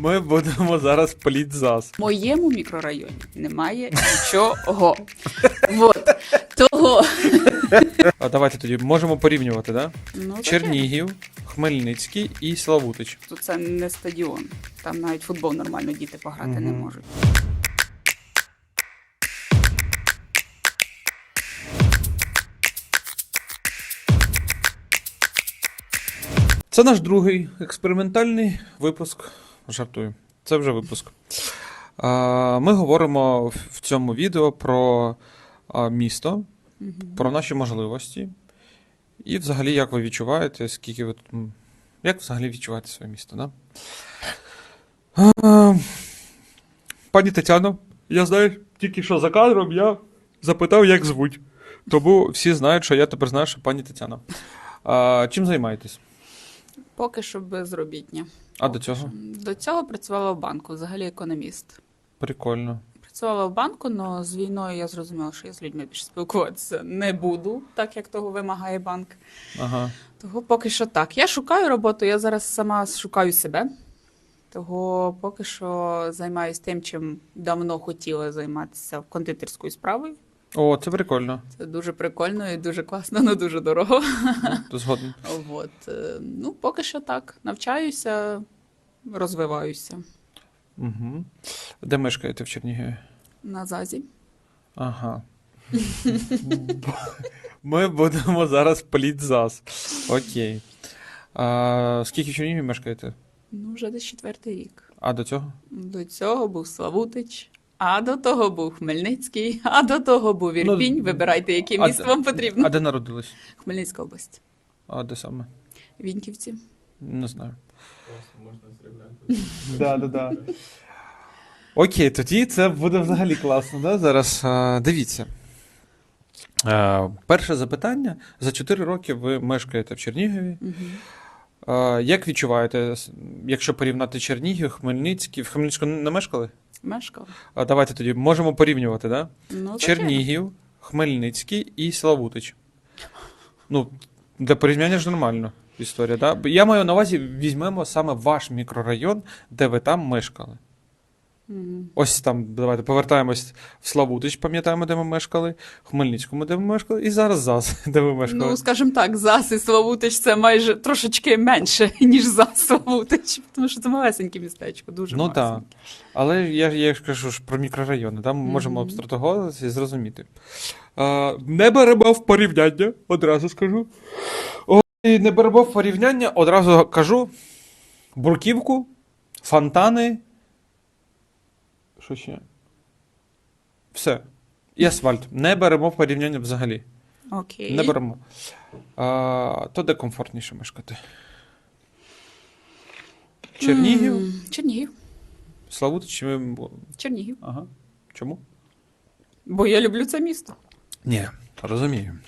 Ми будемо зараз пліт ЗАЗ. В моєму мікрорайоні немає нічого. Вот. Того. А давайте тоді можемо порівнювати, да? Ну, таке. Чернігів, Хмельницький і Славутич. То це не стадіон. Там навіть футбол нормально діти пограти не Мгм. можуть. Це наш другий експериментальний випуск. Жартую. Це вже випуск. Ми говоримо в- цьому відео про місто, про наші можливості. І взагалі, як ви відчуваєте, скільки ви тут. Як взагалі відчуваєте своє місто, да? Пані Тетяно, я знаю, тільки що за кадром я запитав, як звуть. Тому всі знають, що я тепер знаю, що пані Тетяна. Чим займаєтесь? Поки що безробітня. А до цього? До цього працювала в банку, взагалі економіст. Прикольно. Працювала в банку, але з війною я зрозуміла, що я з людьми більше спілкуватися не буду, так як того вимагає банк. Ага. Того поки що так. Я шукаю роботу, я зараз сама шукаю себе. Того поки що займаюся тим, чим давно хотіла займатися в кондитерською справою. О, це прикольно. Це дуже прикольно і дуже класно, але дуже дорого. То згоден. От. е, Ну, поки що так. Навчаюся, розвиваюся Угу. Де мешкаєте в Чернігові? на ЗАЗі. Ага. Ми будемо зараз пліт ЗАЗ. Окей. А, скільки в Чернігові мешкаєте? Ну, вже десь четвертий рік. А до цього? До цього був Славутич, а до того був Хмельницький, а до того був Ірпінь. Ну, Вибирайте, яке а місто де- вам потрібно. А де народились? Хмельницька область. А де саме? Віньківці. Не знаю. Да, да, да. Окей, тоді це буде взагалі класно, да? Зараз а, дивіться. А, перше запитання. За 4 роки ви мешкаєте в Чернігові. Угу. А, як відчуваєте, с- якщо порівняти Чернігів, Хмельницький? В Хмельницьку не мешкали? Мешкала. А давайте тоді можемо порівнювати, да? Ну. Чернігів, Хмельницький і Славутич. Ну, для порівняння ж нормально історія, да? Я маю на увазі, візьмемо саме ваш мікрорайон, де ви там мешкали. Мгм. Ось там, давайте повертаємось в Славутич, пам'ятаємо, де ми мешкали, в Хмельницькому, де ми мешкали, і зараз ЗАЗ, де ми мешкали. Ну, скажімо так, ЗАС і Славутич це майже трошечки менше, ніж ЗАС Славутич, тому що це малесеньке містечко, дуже Ну, так. Але я, я ж кажу ж про мікрорайони, там ми можемо Мгм. абстратуватися і зрозуміти. А, не беремо в порівняння, одразу скажу. Ой, не беремо в порівняння, одразу кажу. Бурківку, фонтани. Що ще? Все. І асфальт. Не беремо порівняння взагалі. Окей. Не беремо. А, то де комфортніше мешкати? Чернігів, М, Чернігів. Славутич. чи- Чернігів. Ага. Чому? Бо я люблю це місто. Ні, розумію.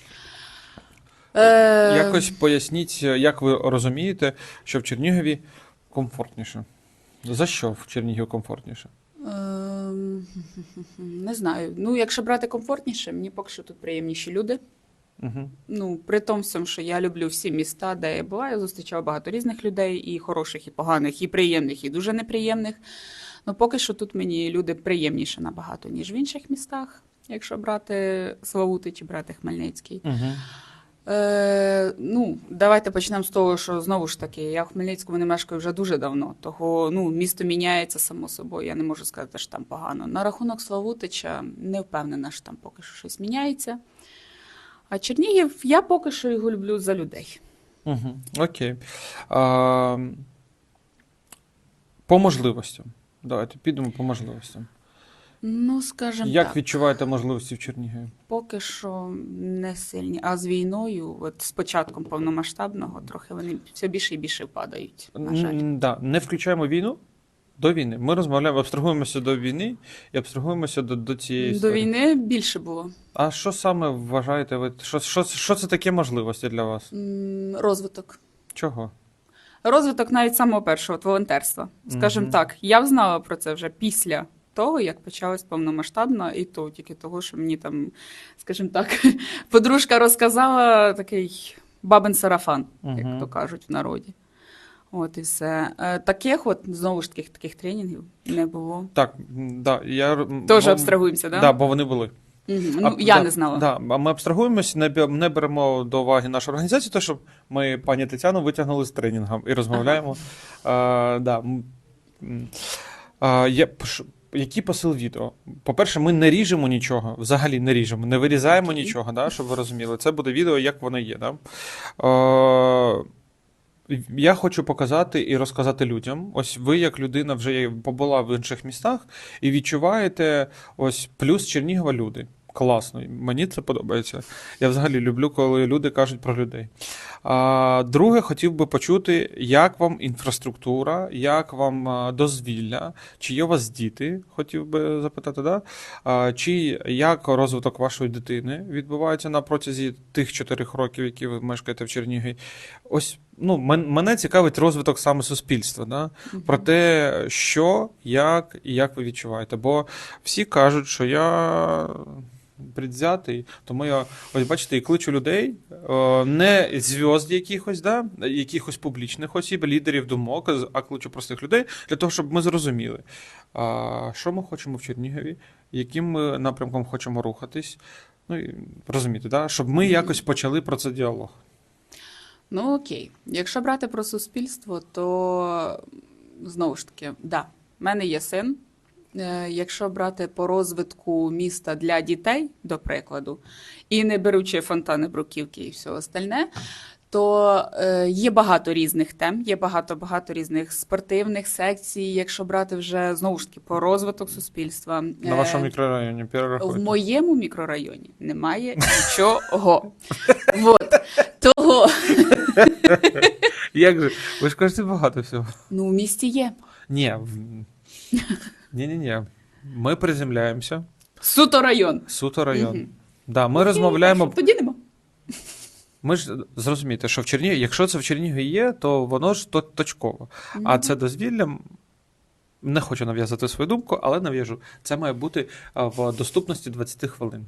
Е, Якось поясніть, як ви розумієте, що в Чернігові комфортніше. За що в Чернігові комфортніше? Не знаю. Ну, якщо брати комфортніше, мені поки що тут приємніші люди. Угу. Ну, при тому всьому, що я люблю всі міста, де я була, я зустрічала багато різних людей, і хороших, і поганих, і приємних, і дуже неприємних. Ну, поки що тут мені люди приємніше набагато, ніж в інших містах, якщо брати Славути чи брати Хмельницький. Угу. Е, ну, давайте почнемо з того, що знову ж таки, я в Хмельницькому не мешкаю вже дуже давно. Того ну, місто міняється само собою. Я не можу сказати, що там погано. На рахунок Славутича не впевнена, що там поки що щось міняється. А Чернігів я поки що його люблю за людей. Угу. Окей. А, по можливостям. Давайте підемо по можливостям. Ну, скажімо Як так, відчуваєте можливості в Чернігові? поки що не сильні. А з війною, от з початком повномасштабного, трохи вони все більше і більше впадають. На жаль. Да, не включаємо війну до війни. Ми розмовляємо, абстрагуємося до війни і абстрагуємося до, до цієї До історії. війни більше було. А що саме вважаєте ви? Що, що, що це таке можливості для вас? М, Розвиток. Чого? Розвиток навіть самого першого от волонтерства. Скажімо Мгм. так, я взнала про це вже після того, як почалась повномасштабна, і то тільки того, що мені там, скажімо так, подружка розказала такий бабин сарафан, Мгм. як то кажуть в народі. От і все. Е, Таких, от знову ж таких таких тренінгів не було. Так, да, я Теж абстрагуємося, Да, да? бо вони були. Мгм. Ну, А, я да, не знала. Да, а ми абстрагуємось, не, не беремо до уваги нашу організацію, то щоб ми пані Тетяну витягнули з тренінгом і розмовляємо. А, да, м, м. а, є, який посил відео? По-перше, ми не ріжемо нічого, взагалі не ріжемо, не вирізаємо нічого, да, щоб ви розуміли. Це буде відео, як воно є. Да? А, я хочу показати і розказати людям. Ось ви, як людина, вже побула в інших містах і відчуваєте ось плюс Чернігова люди. Класно, мені це подобається. Я взагалі люблю, коли люди кажуть про людей. Друге, хотів би почути, як вам інфраструктура, як вам дозвілля, чи є у вас діти, хотів би запитати, да? чи як розвиток вашої дитини відбувається на протязі тих чотирьох років, які ви мешкаєте в Чернігові. Ось ну, мен- мене цікавить розвиток саме суспільства, да? про те, що, як і як ви відчуваєте. Бо всі кажуть, що я предвзятий, тому я ось бачите, і кличу людей, е, не зв'язд якихось, да, якихось публічних осіб, лідерів думок, а кличу простих людей для того, щоб ми зрозуміли, що ми хочемо в Чернігові, яким ми напрямком хочемо рухатись. Ну і розумієте, да? щоб ми якось почали про це діалог. Ну окей. Якщо брати про суспільство, то знову ж таки, да, в мене є син. Е, Якщо брати по розвитку міста для дітей, до прикладу, і не беручи фонтани, бруківки і все остальне, то е, є багато різних тем, є багато багато різних спортивних секцій. Якщо брати вже знову ж таки по розвиток суспільства, На Е, вашому мікрорайоні в моєму мікрорайоні немає нічого. Вот. Того Як же? Ви ж кажете багато всього. ну в місті є. Ні. Ні-ні-ні. Ми приземляємося. Суто район. Суто район. Мгм. Да, ми розмовляємо. Так Тоді нема. Ми ж зрозумієте, що в Чернігові, якщо це в Чернігові є, то воно ж то точково. А це дозвілля. Не хочу нав'язати свою думку, але нав'яжу. Це має бути в доступності 20 хвилин.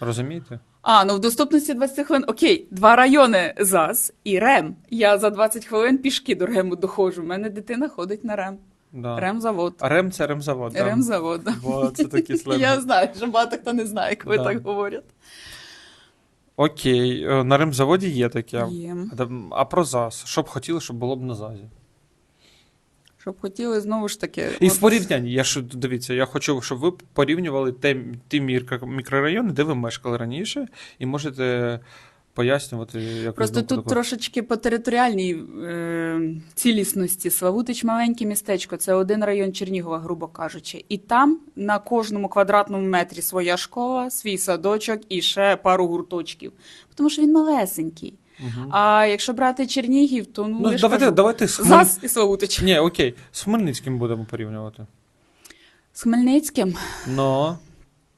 Розумієте? А, ну в доступності 20 хвилин. Окей, два райони ЗАЗ і РЕМ. Я за 20 хвилин пішки до РЕМу доходжу. У мене дитина ходить на РЕМ. Да. РЕМ-завод. Рем це ремзавод. да. РЕМ-завод. да. Бо це такі сленги. Я знаю, що багато хто не знає, коли Да. так говорять. Окей, е, на ремзаводі є таке. Є. А там- А про ЗАЗ? Що б хотіли, щоб було б на ЗАЗі? Щоб хотіли знову ж таки. І от- в порівнянні, я ж дивіться, я хочу, щоб ви порівнювали те, ті мікро- мікрорайони, де ви мешкали раніше, і можете пояснювати якось Просто тут таку. трошечки по територіальній е, цілісності. Славутич маленьке містечко, це один район Чернігова, грубо кажучи. І там на кожному квадратному метрі своя школа, свій садочок і ще пару гурточків. Тому що він малесенький. Мгм. А якщо брати Чернігів, то ну, Ну, я давайте, кажу, давайте з, Хмель... І Славутич. Ні, окей, з Хмельницьким будемо порівнювати. З Хмельницьким. Ну,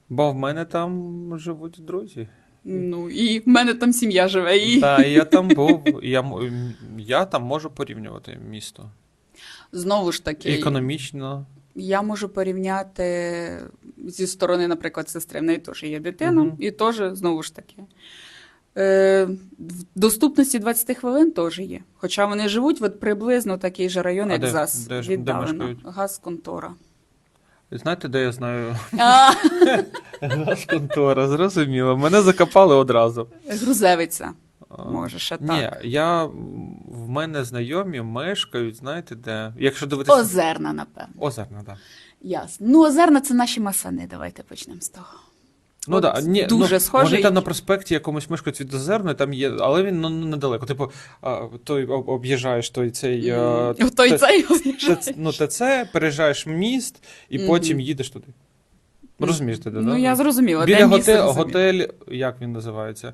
бо в мене там живуть друзі. Ну і в мене там сім'я живе. І... Так, і я там був, і я, я там можу порівнювати місто. Знову ж таки, Економічно. Я можу порівняти зі сторони, наприклад, сестри. В неї теж є дитина, Мгм. і теж знову ж таки. Е, в доступності 20 хвилин теж є. Хоча вони живуть от приблизно такий же район, А як де- ЗАЗ. де де мешкають? Газконтора. Знаєте, де я знаю? Контора, зрозуміло. Мене закопали одразу. Грузевиця. Може, ще Ні, так. я в мене знайомі мешкають, знаєте де? Якщо дивитися. Озерна, напевно. Озерна, так. Да. Ясно. Ну, озерна це наші масани. Давайте почнемо з того. Ну да, ні, дуже ну, схожий. Вони там на проспекті якомусь мешкають від Озерної, там є, але він ну, недалеко. Типу, а, той об'їжджаєш той цей. а, Мгм. Той те- цей те- ну, ТЦ, переїжджаєш міст і Мгм. потім їдеш туди. Розумієш, де, Ну, да? я зрозуміла. Біля де готель, готель, як він називається?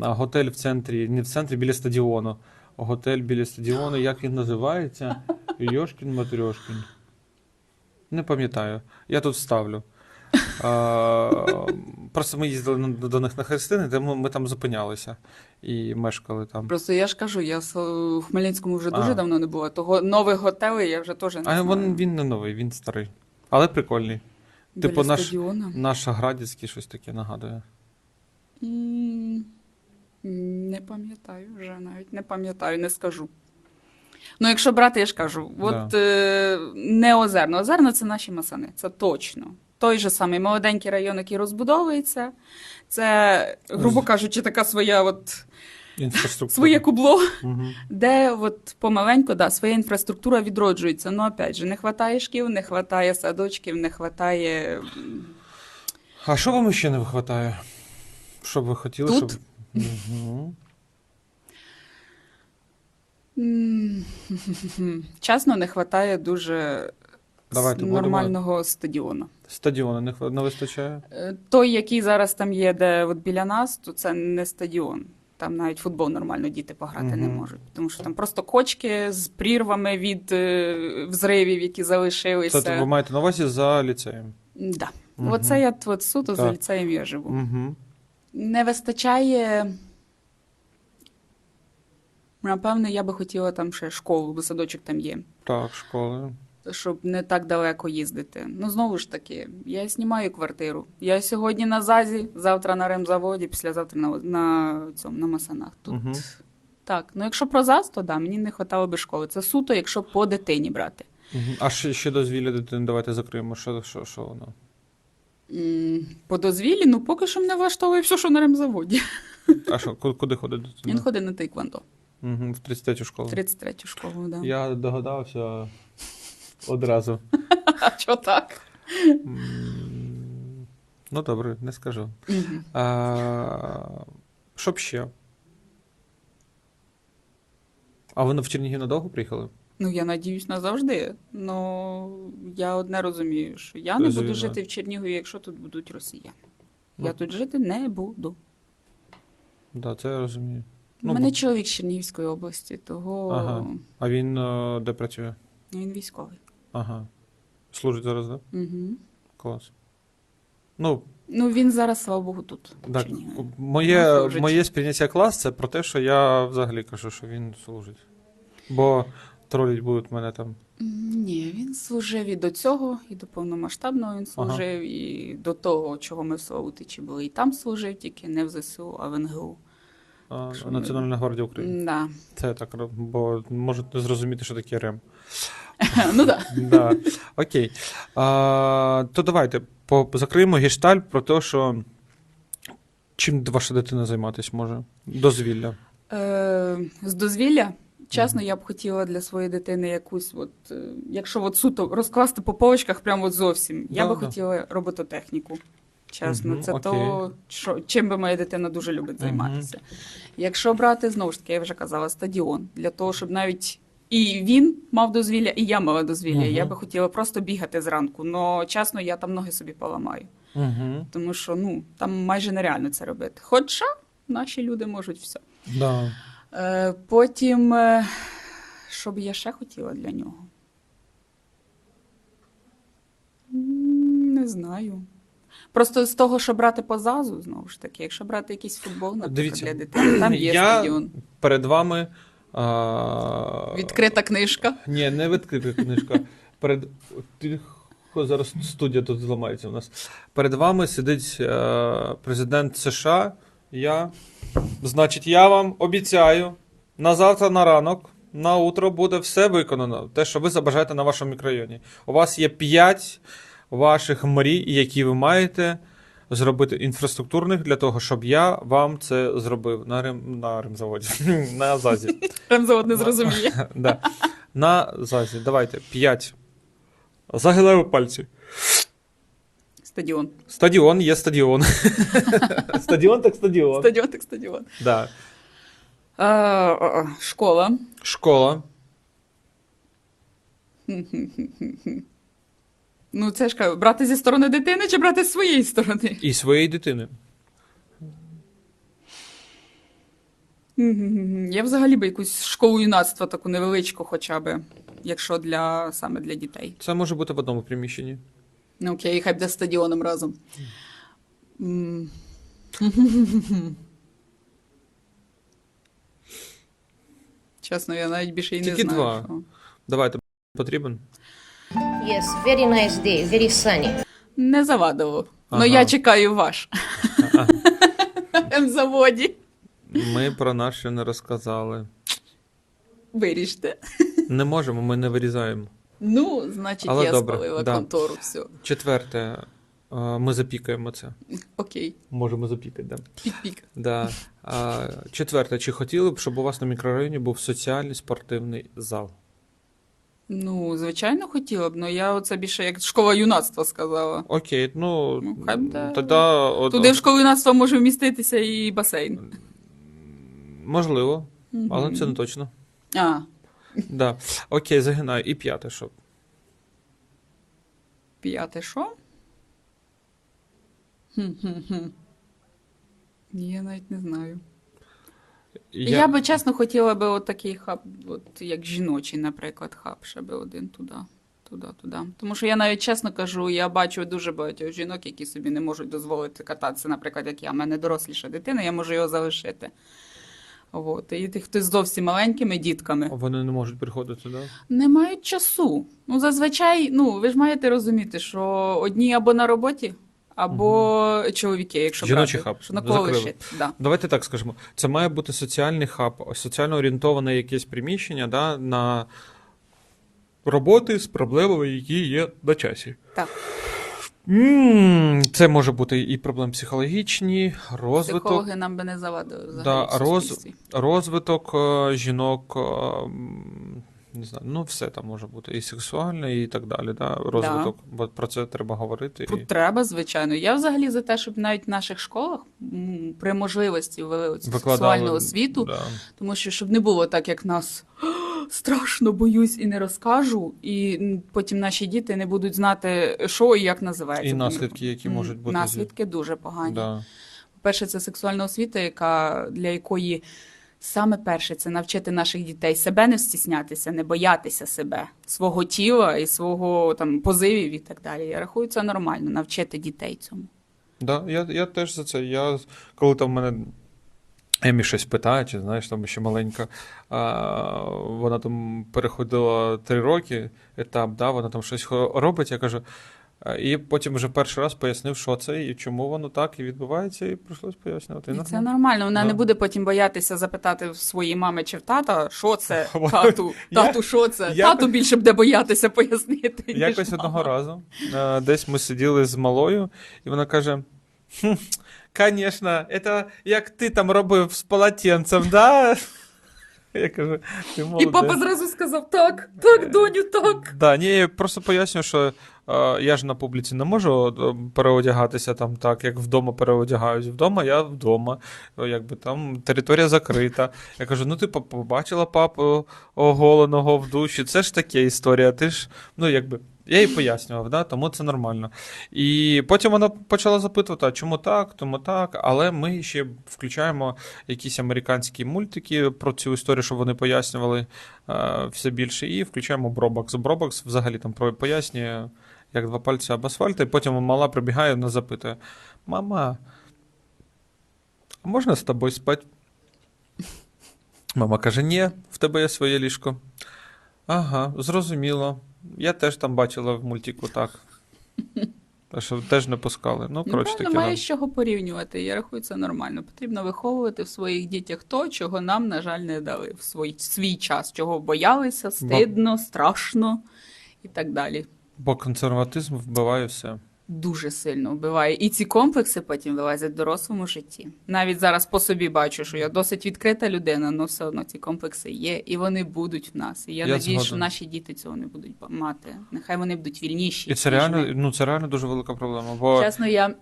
Готель в центрі, не в центрі, біля стадіону. Готель біля стадіону, як він називається? Йошкін Матрьошкін. Не пам'ятаю. Я тут ставлю. Просто ми їздили до них на Христини, де ми, ми там зупинялися і мешкали там. Просто я ж кажу, я в Хмельницькому вже дуже А. давно не була. Того нових готелей я вже теж не А знаю. він, він не новий, він старий. Але прикольний. Біля типу наш- стадіона. Наш Градівський щось таке нагадує. М, Не пам'ятаю вже навіть, не пам'ятаю, не скажу. Ну, якщо брати, я ж кажу, от Да. е, не озерно. Озерно це наші масани, це точно. Той же самий молоденький район, який розбудовується, це, грубо кажучи, така своя от своє кубло, Угу. де от помаленьку, да, своя інфраструктура відроджується. Ну, опять же, не вистачає шкіл, не вистачає садочків, не вистачає. А що вам ще не вистачає? Що б ви хотіли, Тут? щоб. Угу. Чесно, не вистачає дуже Давайте с- будемо- нормального стадіону. Стадіону не, не вистачає? Е, Той, який зараз там є, де от біля нас, то це не стадіон. Там навіть футбол нормально діти пограти не можуть. Тому що там просто кочки з прірвами від е, взривів, які залишилися. Це ви маєте на увазі за ліцеєм. Да. Мгм. Оце я от суто за ліцеєм я живу. Угу. Не вистачає. Напевне, я би хотіла там ще школу, бо садочок там є, Так, школи. Щоб не так далеко їздити. Ну, знову ж таки, я знімаю квартиру. Я сьогодні на ЗАЗі, завтра на ремзаводі, післязавтра на, на цьому на масанах. Тут Мгм. так. Ну, якщо про ЗАЗ, то да, мені не вистачало би школи. Це суто, якщо по дитині брати. Угу. А ще, ще дозвілля дитини, давайте закриємо. Що, що, що воно? По дозвіллі, ну поки що мене влаштовує все, що на ремзаводі. А що, куди ходить Він ходить на тейквондо, Угу, в 33-ю школу. В 33 школу, да. Я догадався одразу. А що так? Ну, добре, не скажу. А, що б ще? А ви в Чернігів надовго приїхали? Ну, я надіюсь назавжди. Ну, я одне розумію, що я не буду жити в Чернігові, якщо тут будуть росіяни. Я Ну. тут жити не буду. Так, да, це я розумію. У Ну, мене бо- чоловік з Чернігівської області, того Ага. А він е, де працює? він військовий. Ага. Служить зараз, так? Да? Угу. Клас. Ну, Ну, він зараз, слава Богу, тут. так, Чернігові. Ну, моє, служить. моє сприйняття клас це про те, що я взагалі кажу, що він служить. Бо тролять будуть мене там. М, Ні, він служив і до цього, і до повномасштабного він служив, і до того, чого ми в Славутичі були. І там служив, тільки не в ЗСУ, а в НГУ. А, Що Національна гвардія України. Да. Це так, бо можуть не зрозуміти, що таке РЕМ. ну так. Да. Окей. А, то давайте закриємо гештальт про те, що чим ваша дитина займатися може? Дозвілля. Е, з дозвілля, чесно, я б хотіла для своєї дитини якусь, от, е, якщо от суто розкласти по полочках, прямо от зовсім, я Да, би да. хотіла робототехніку. Чесно, Мгм, це окей. то, що, чим би моя дитина дуже любить займатися. Якщо брати, знову ж таки, я вже казала, стадіон, для того, щоб навіть і він мав дозвілля, і я мала дозвілля. Мгм. Я би хотіла просто бігати зранку. але чесно, я там ноги собі поламаю. Угу. Тому що ну, там майже нереально це робити. Хоча наші люди можуть все. Да. Е, потім, е, що б я ще хотіла для нього? Не знаю. Просто з того, що брати по ЗАЗу, знову ж таки, якщо брати якийсь футбол, наприклад, Дивіться, для дитини, там є я стадіон. Перед вами. А... Відкрита книжка. Ні, не відкрита книжка. Перед Тихо, зараз студія тут зламається у нас. Перед вами сидить е, президент США. Я. Значить, я вам обіцяю, на завтра на ранок, на утро буде все виконано. Те, що ви забажаєте на вашому мікрорайоні. У вас є 5 ваших мрій, які ви маєте зробити інфраструктурних для того, щоб я вам це зробив на рим, на римзаводі, на ЗАЗі. Ремзавод не зрозуміє. Да. На ЗАЗі. Давайте. П'ять. Загинаємо пальці. Стадіон. Стадіон є стадіон. стадіон так стадіон. Стадіон, так стадіон. Да. Школа. Школа. Ну, це ж кажу, брати зі сторони дитини чи брати з своєї сторони? І своєї дитини. Я взагалі би якусь школу юнацтва таку невеличку, хоча б, якщо для саме для дітей. Це може бути в одному приміщенні. Ну окей, хай буде з стадіоном разом. Чесно, я навіть більше і не Тільки знаю. два. що. Давайте. Потрібен? Yes, very nice day, very sunny. Не завадило. Ага. Ну я чекаю ваш. Ага. На заводі. Ми про ще не розказали. виріжте. Не можемо, ми не вирізаємо. Ну, значить, Але я добре, спалила да. контору, все. Четверте, е, ми запікаємо це. Окей, Можемо запікати, да. пік-пік. Да. Четверте, чи хотіли б, щоб у вас на мікрорайоні був соціальний спортивний зал? Ну, звичайно, хотіла б, але я оце більше як школа юнацтва сказала. Окей, ну, Ну, хай буде. тоді... от- Туди в школу юнацтва може вміститися і басейн. Можливо, але це не точно. А, Да. Окей, загинаю. І п'яте, що? п'яте що? Хм-хм-хм. Я навіть не знаю. Я, би чесно хотіла би от такий хаб, от як жіночий, наприклад, хаб, ще би один туди. Туди, туди. Тому що я навіть чесно кажу, я бачу дуже багатьох жінок, які собі не можуть дозволити кататися, наприклад, як я. У мене доросліша дитина, я можу його залишити. От. І тих, хто з зовсім маленькими дітками. Вони не можуть приходити, да? Не мають часу. Ну, зазвичай, ну, ви ж маєте розуміти, що одні або на роботі, або чоловіки, якщо Жіночий брати, хаб. що на кого Да. Давайте так скажемо. Це має бути соціальний хаб, соціально орієнтоване якесь приміщення да, на роботи з проблемами, які є на часі. Так. це може бути і проблеми психологічні, розвиток, Психологи нам би не завадили взагалі Да, в роз- суспільстві. розвиток е, жінок, е, не знаю, ну все там може бути, і сексуальне, і так далі. Да, розвиток. Бо про це треба говорити. І... Треба, звичайно. Я взагалі за те, щоб навіть в наших школах м, при можливості ввели цю сексуальну освіту, Да. тому що щоб не було так, як нас страшно боюсь і не розкажу, і потім наші діти не будуть знати, що і як називається. І наслідки, які можуть бути. Наслідки дуже погані. Да. По-перше, це сексуальна освіта, яка для якої саме перше це навчити наших дітей себе не стіснятися, не боятися себе, свого тіла і свого там позивів і так далі. Я рахую, це нормально навчити дітей цьому. Да, я, я теж за це. Я, коли там мене Емі щось питає, чи знаєш, там ще маленька, а, вона там переходила три роки етап, да, вона там щось робить, я кажу. І потім вже перший раз пояснив, що це і чому воно так і відбувається, і прийшлось пояснювати. І Ну, це нормально. Вона Да. не буде потім боятися запитати в своєї мами чи в тата, що це тату, тату, що це? я- Тату більше буде боятися пояснити. ніж Якось мама. одного разу е, десь ми сиділи з малою, і вона каже: «Хм, Конечно, це як ти там робив з полотенцем, да? Я кажу, ти І папа зразу сказав: так, так, доню, так. Да, ні, я просто поясню, що е, я ж на публіці не можу е, переодягатися там так, як вдома переодягаюсь. Вдома я вдома, е, якби там територія закрита. Я кажу: ну ти по- побачила папу оголеного в душі. Це ж таке історія. Ти ж, ну якби. Я їй пояснював, да, тому це нормально. І потім вона почала запитувати, а чому так, тому так. Але ми ще включаємо якісь американські мультики про цю історію, щоб вони пояснювали е, все більше. І включаємо Бробакс. Бробакс взагалі там пояснює, як два пальці об асфальт, і потім мала прибігає і запитує: Мама, а можна з тобою спати? Мама каже: Ні, в тебе є своє ліжко. Ага, зрозуміло. Я теж там бачила в мультику так. Так що теж не пускали. Ну, Ну, коротше, таке. має з чого порівнювати. Я рахую, це нормально. Потрібно виховувати в своїх дітях то, чого нам, на жаль, не дали в свій, свій час, чого боялися, стидно, страшно і так далі. Бо консерватизм вбиває все. Дуже сильно вбиває. І ці комплекси потім вилазять в дорослому житті. Навіть зараз по собі бачу, що я досить відкрита людина, але все одно ці комплекси є, і вони будуть в нас. І я, Я надіюсь, що наші діти цього не будуть мати. Нехай вони будуть вільніші. І це реально, ну, це реально дуже велика проблема. Бо Чесно, я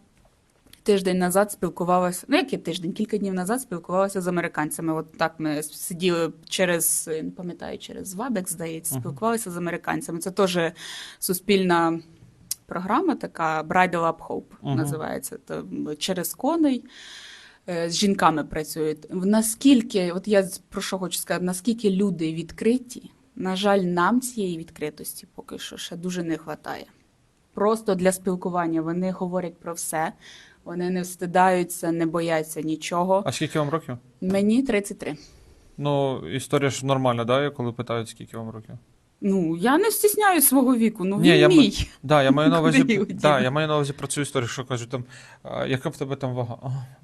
тиждень назад спілкувалася, ну який тиждень, кілька днів назад спілкувалася з американцями. От так ми сиділи через, не пам'ятаю, через Вабек, здається, спілкувалися з американцями. Це теж суспільна програма, така Bridal Up Hope Мгм. називається. То через коней. е, З жінками працюють. Наскільки, от я про що хочу сказати, наскільки люди відкриті, на жаль, нам цієї відкритості поки що ще дуже не вистачає просто для спілкування. Вони говорять про все, вони не встидаються, не бояться нічого. а скільки вам років? Мені 33. Ну, історія ж нормальна, да, коли питають, скільки вам років. Ну, я не стісняю свого віку, ну Ні, він я м- мій. Да, я маю на Куди увазі, його да, я маю на увазі про цю історію, що кажуть там, а, яка в тебе там вага?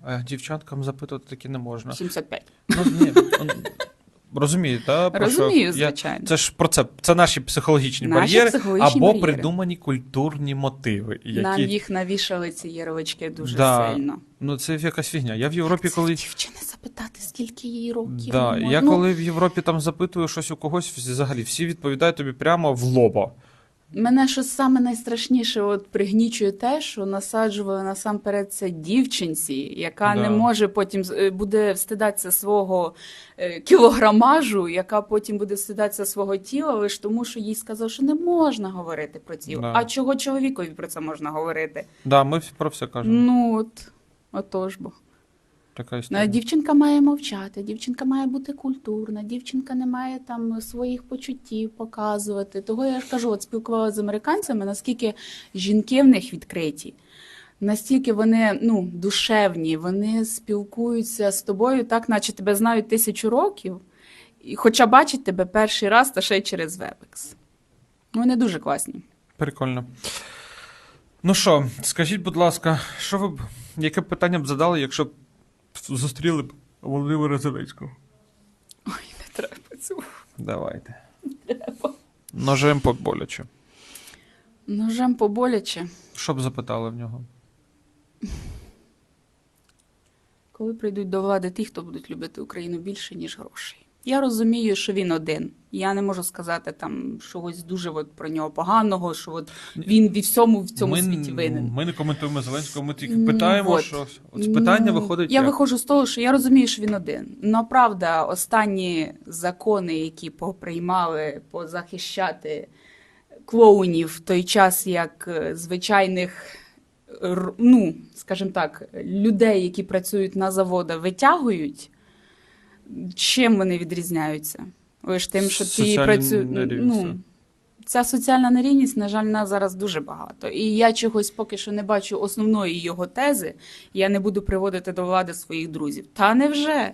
А, а дівчаткам запитувати таки не можна. 75. Ну, ні, он- розумію, та, про Розумію, що я- звичайно. Це ж про це. Це наші психологічні Наші бар'єри психологічні або бар'єри. придумані культурні мотиви. Які... Нам їх навішали ці ярлички дуже Да. сильно. Ну, це якась фігня. Я в Європі, коли. Дівчини запитати, скільки їй років. Да, Ну, я ну, коли в Європі там запитую щось у когось, взагалі всі відповідають тобі прямо в лоба. Мене що саме найстрашніше от пригнічує те, що насаджували насамперед це дівчинці, яка Да. не може потім е, буде встидатися свого е, кілограмажу, яка потім буде встидатися свого тіла, лише тому, що їй сказав, що не можна говорити про тіло. Да. А чого чоловікові про це можна говорити? Да, ми про все кажемо. Ну от, отож бо. Така Ну, історія. дівчинка має мовчати, дівчинка має бути культурна, дівчинка не має там своїх почуттів показувати. Того я ж кажу, от спілкувалася з американцями, наскільки жінки в них відкриті, настільки вони ну, душевні, вони спілкуються з тобою так, наче тебе знають тисячу років, і хоча бачать тебе перший раз та ще й через Webex. Ну, Вони дуже класні. Прикольно. Ну що, скажіть, будь ласка, що ви б, яке питання б задали, якщо б зустріли б Володимира Зеленського? Ой, не треба цього. Давайте. Ножем поболяче. Ножем поболяче. Що б запитали в нього? Коли прийдуть до влади ті, хто будуть любити Україну більше, ніж грошей. Я розумію, що він один. Я не можу сказати там чогось дуже от про нього поганого, що от він від всьому в цьому ми, світі винен. Ми не коментуємо Зеленського, ми тільки питаємо, от. що от питання виходить. Я як? виходжу з того, що я розумію, що він один. Ну, правда, останні закони, які поприймали позахищати клоунів в той час, як е, звичайних, ну, скажімо так, людей, які працюють на заводах, витягують. Чим вони відрізняються? Лише тим, що працюють. нерівністю. Ну, ця соціальна нерівність, на жаль, нас зараз дуже багато. І я чогось поки що не бачу основної його тези. Я не буду приводити до влади своїх друзів. Та невже?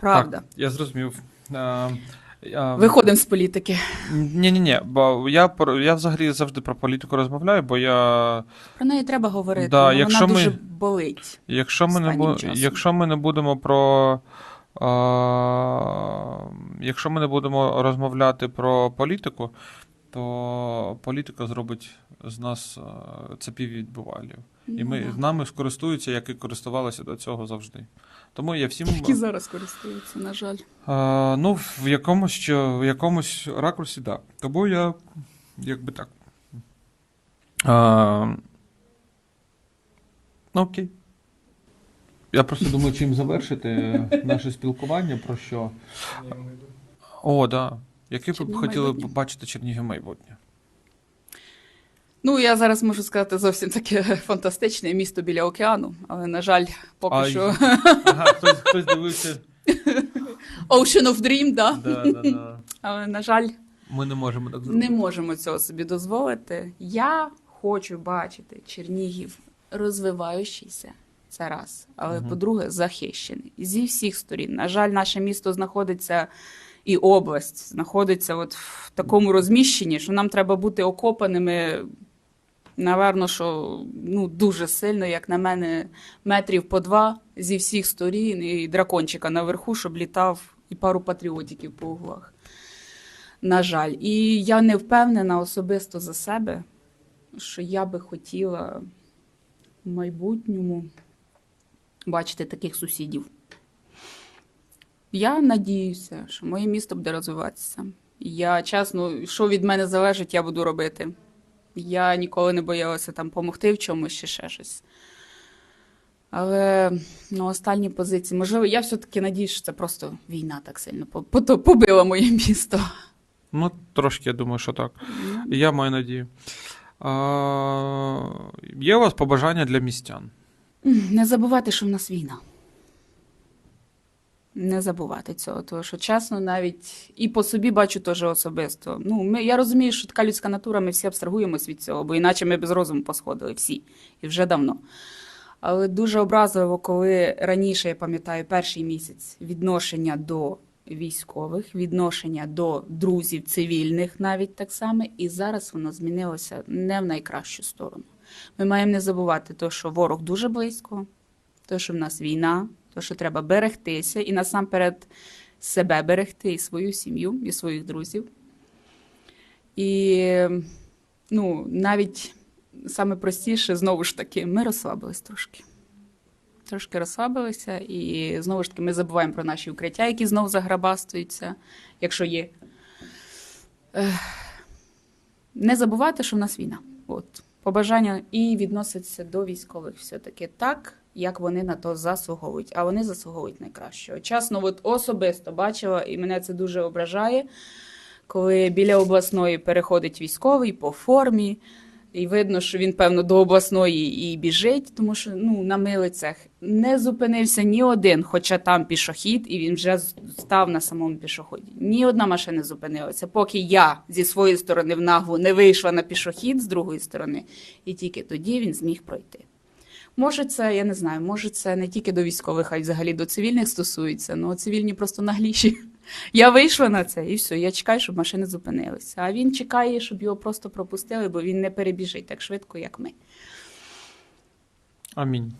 Правда. Так, я зрозумів. А, Виходимо з політики. Ні, ні, ні, бо я я взагалі завжди про політику розмовляю, бо я Про неї треба говорити. Да, якщо вона ми- дуже болить. Якщо ми, не бу... якщо ми не будемо про. Якщо ми не будемо розмовляти про політику, то політика зробить з нас а, цепів відбувалів. І ми Ну, з нами скористуються, як і користувалися до цього завжди. Тому я всім. Які зараз користуються, на жаль. А, ну, в якомусь, в якомусь ракурсі, так. Да. Тому я якби так. А, ну, окей. Я просто думаю, чим завершити наше спілкування, про що. О, так. Да. Яке б ви Чернігів хотіли б бачити Чернігів майбутнє? Ну, я зараз можу сказати зовсім таке фантастичне місто біля океану, але, на жаль, поки Ай. що Ага, хтось, хтось дивився. Ocean of Dream, да. Да, да, да. але, на жаль, Ми не можемо так зробити. Не можемо цього собі дозволити. Я хочу бачити Чернігів розвиваючийся. Це раз. Але Мгм. по-друге, захищений зі всіх сторін. На жаль, наше місто знаходиться і область знаходиться от в такому розміщенні, що нам треба бути окопаними. Наверно, що ну дуже сильно, як на мене, метрів по два зі всіх сторін, і дракончика наверху, щоб літав, і пару патріотиків по углах. На жаль, і я не впевнена особисто за себе, що я би хотіла в майбутньому бачити таких сусідів. Я надіюся, що моє місто буде розвиватися. Я чесно, що від мене залежить, я буду робити. Я ніколи не боялася там допомогти в чомусь чи ще щось. Але на останній позиції, можливо, я все-таки надіюсь, що це просто війна так сильно по- по- побила моє місто. Ну, трошки, я думаю, що так. І Я маю надію. Є у вас побажання для містян? Не забувати, що в нас війна. Не забувати цього, тому що чесно, навіть і по собі бачу теж особисто. Ну, ми, я розумію, що така людська натура, ми всі абстрагуємось від цього, бо іначе ми без розуму посходили всі, і вже давно. Але дуже образливо, коли раніше, я пам'ятаю, перший місяць відношення до військових, відношення до друзів цивільних навіть так само, і зараз воно змінилося не в найкращу сторону. Ми маємо не забувати, то, що ворог дуже близько, то, що в нас війна, то, що треба берегтися, і насамперед себе берегти, і свою сім'ю, і своїх друзів. І ну, навіть саме простіше, знову ж таки, ми розслабились трошки. Трошки розслабилися, і знову ж таки ми забуваємо про наші укриття, які знову заграбастуються, якщо є. Не забувати, що в нас війна. От. Побажання і відноситься до військових все-таки так, як вони на то заслуговують, а вони заслуговують найкращого. Чесно, от особисто бачила, і мене це дуже ображає, коли біля обласної переходить військовий по формі, і видно, що він, певно, до обласної і біжить, тому що ну, на милицях не зупинився ні один, хоча там пішохід, і він вже став на самому пішоході. Ні одна машина зупинилася, поки я зі своєї сторони в наглу не вийшла на пішохід з другої сторони, і тільки тоді він зміг пройти. Може, це, я не знаю, може, це не тільки до військових, а й взагалі до цивільних стосується. Ну, цивільні просто нагліші. Я вийшла на це, і все. Я чекаю, щоб машини зупинилися. А він чекає, щоб його просто пропустили, бо він не перебіжить так швидко, як ми. Амінь.